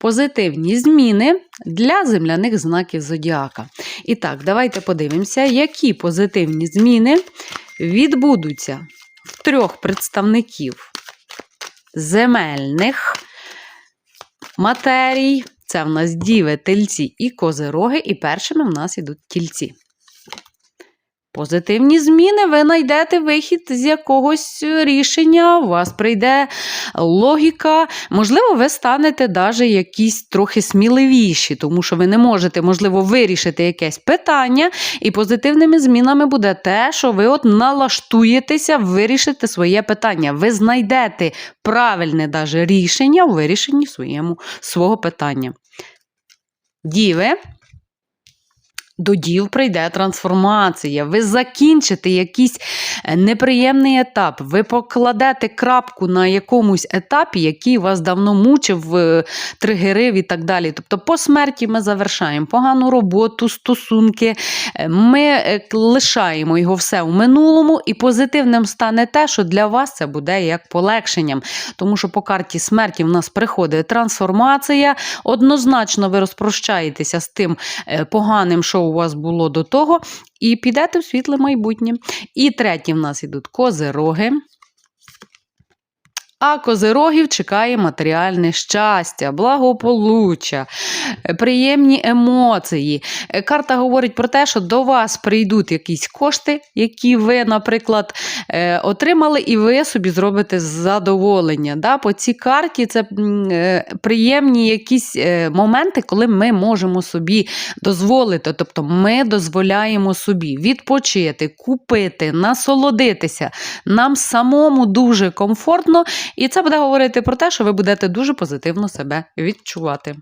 позитивні зміни для земляних знаків зодіака. І так, давайте подивимося, які позитивні зміни відбудуться в трьох представників земельних матерій. Це в нас діви, тельці і козироги, і першими в нас ідуть тільці. Позитивні зміни, ви знайдете вихід з якогось рішення, у вас прийде логіка. Можливо, ви станете даже якісь трохи сміливіші, тому що ви не можете, можливо, вирішити якесь питання, і позитивними змінами буде те, що ви от налаштуєтеся вирішити своє питання. Ви знайдете правильне даже рішення у вирішенні своєму, свого питання. Діви. До дів прийде трансформація. Ви закінчите якийсь е, неприємний етап. Ви покладете крапку на якомусь етапі, який вас давно мучив, е, тригерив і так далі. Тобто, по смерті ми завершаємо погану роботу, стосунки. Е, Ми е, лишаємо його все в минулому, і позитивним стане те, що для вас це буде як полегшенням. Тому що по карті смерті в нас приходить трансформація. Однозначно, ви розпрощаєтеся з тим е, поганим, що у вас було до того, і підете в світле майбутнє. І третє в нас ідуть козироги. А козирогів чекає матеріальне щастя, благополуччя, приємні емоції. Е, Карта говорить про те, що до вас прийдуть якісь кошти, які ви, наприклад, е, отримали, і ви собі зробите задоволення. Да? По цій карті це е, приємні якісь моменти, коли ми можемо собі дозволити. Тобто ми дозволяємо собі відпочити, купити, насолодитися. Нам самому дуже комфортно, і це буде говорити про те, що ви будете дуже позитивно себе відчувати.